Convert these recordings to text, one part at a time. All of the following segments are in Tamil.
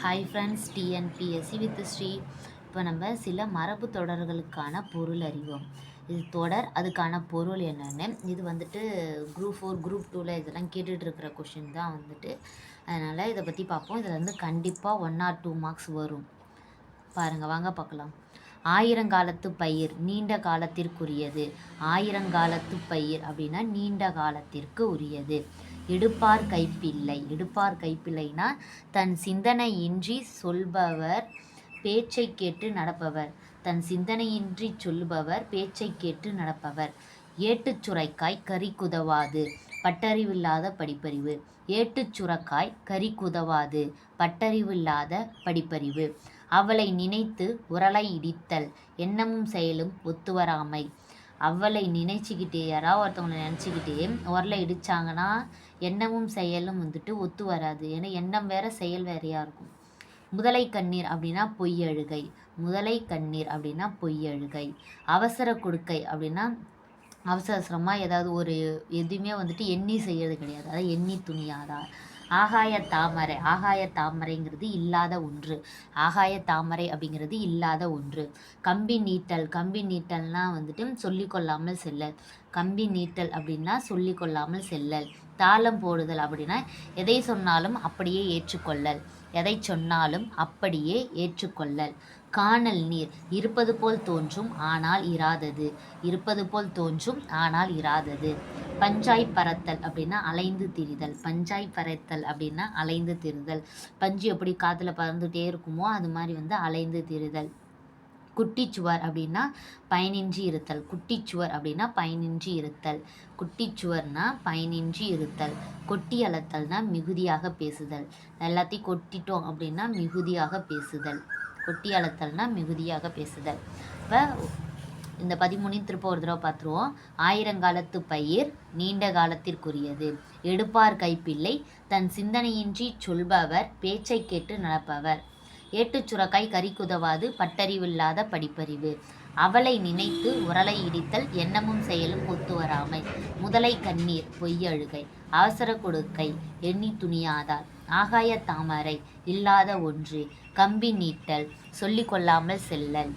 Hi friends TNPSC with Sri இப்போ நம்ம சில மரபு தொடர்களுக்கான பொருள் அறிவோம். இது தொடர் அதுக்கான பொருள் என்னென்னு. இது வந்துட்டு குரூப் ஃபோர் குரூப் டூவில் இதெல்லாம் கேட்டுட்டு இருக்கிற கொஷின் தான் வந்துட்டு. அதனால் இதை பற்றி பார்ப்போம். இதில் வந்து கண்டிப்பாக ஒன் ஆர் டூ மார்க்ஸ் வரும். பாருங்கள் வாங்க பார்க்கலாம். ஆயிரங்காலத்து பயிர் நீண்ட காலத்திற்குரியது. ஆயிரங்காலத்து பயிர் அப்படின்னா நீண்ட காலத்திற்கு உரியது. இடுப்பார் கைப்பிள்ளை. எடுப்பார் கைப்பிள்ளைனா தன் சிந்தனையின்றி சொல்பவர் பேச்சை கேட்டு நடப்பவர். தன் சிந்தனையின்றி சொல்பவர் பேச்சை கேட்டு நடப்பவர். ஏட்டுச் சுரைக்காய் கறி குதவாது பட்டறிவில்லாத படிப்பறிவு. ஏட்டுச் சுரக்காய் கறி குதவாது பட்டறிவில்லாத படிப்பறிவு. அவளை நினைத்து உரலை இடித்தல் எண்ணமும் செயலும் ஒத்துவராமை. அவளை நினைச்சுக்கிட்டே யாராவது ஒருத்தவங்களை நினச்சிக்கிட்டே உரலை இடித்தாங்கன்னா எண்ணமும் செயலும் வந்துட்டு ஒத்து வராது ஏன்னா எண்ணம் வேற செயல் வேறையாக இருக்கும். முதலை கண்ணீர் அப்படின்னா பொய்யழுகை முதலை கண்ணீர் அப்படின்னா பொய்யழுகை அவசர கொடுக்கை அப்படின்னா அவசர அவசரமாக ஏதாவது ஒரு எதுவுமே வந்துட்டு எண்ணி செய்கிறது கிடையாது. அதாவது எண்ணி துணியாதார் ஆகாய தாமரை ஆகாய தாமரைங்கிறது இல்லாத ஒன்று. ஆகாய தாமரை அப்படிங்கிறது இல்லாத ஒன்று. கம்பி நீட்டல் கம்பி நீட்டல்னால் வந்துட்டு சொல்லிக்கொள்ளாமல் செல்லல். கம்பி நீட்டல் அப்படின்னா சொல்லிக்கொள்ளாமல் செல்லல். தாளம் போடுதல் அப்படின்னா எதை சொன்னாலும் அப்படியே ஏற்றுக்கொள்ளல். எதை சொன்னாலும் அப்படியே ஏற்றுக்கொள்ளல். காணல் நீர் இருப்பது போல் தோன்றும் ஆனால் இராதது. இருப்பது போல் தோன்றும் ஆனால் இராதது. பஞ்சாய் பறத்தல் அப்படின்னா அலைந்து திரிதல். பஞ்சாய் பறத்தல் அப்படின்னா அலைந்து திரிதல். பஞ்சு எப்படி காற்றுல பறந்துகிட்டே இருக்குமோ அது மாதிரி வந்து அலைந்து திரிதல். குட்டிச்சுவர் அப்படின்னா பயனின்றி இருத்தல். குட்டிச்சுவர் அப்படின்னா பயனின்றி இருத்தல். குட்டிச்சுவர்னா பயனின்றி இருத்தல். கொட்டி அளத்தல்னா மிகுதியாக பேசுதல். எல்லாத்தையும் கொட்டிட்டோம் அப்படின்னா மிகுதியாக பேசுதல். கொட்டி அளத்தல்னா மிகுதியாக பேசுதல். இப்போ இந்த பதிமூணையும் திருப்ப ஒரு தடவை பார்த்துருவோம். ஆயிரங்காலத்து பயிர் நீண்ட காலத்திற்குரியது. எடுப்பார் கைப்பிள்ளை தன் சிந்தனையின்றி சொல்பவர் பேச்சை கேட்டு நடப்பவர். ஏட்டுச் சுரக்காய் கறிக்குதவாது பட்டறிவில்லாத படிப்பறிவு. அவளை நினைத்து உரலை இடித்தல் எண்ணமும் செயலும் ஒத்து வராமை முதலை கண்ணீர் பொய்யழுகை அவசர கொடுக்கை எண்ணி துணியாதார் ஆகாய தாமரை இல்லாத ஒன்று கம்பி நீட்டல் சொல்லிக்கொள்ளாமல் செல்லல்.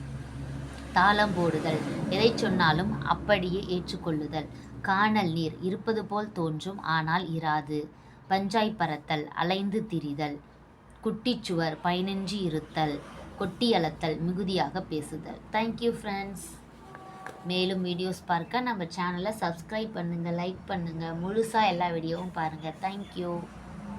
தாளம் போடுதல். எதை சொன்னாலும் அப்படியே ஏற்றுக்கொள்ளுதல். காணல் நீர் இருப்பது போல் தோன்றும் ஆனால் இராது. பஞ்சாய் பறத்தல் அலைந்து திரிதல். குட்டிச்சுவர் பயனின்றி இருத்தல். கொட்டி அளத்தல் மிகுதியாக பேசுதல். தேங்க்யூ ஃப்ரெண்ட்ஸ் மேலும் வீடியோஸ் பார்க்க நம்ம சேனலை சப்ஸ்கிரைப் பண்ணுங்கள் லைக் பண்ணுங்கள் முழுசாக எல்லா வீடியோவும் பாருங்கள் தேங்க்யூ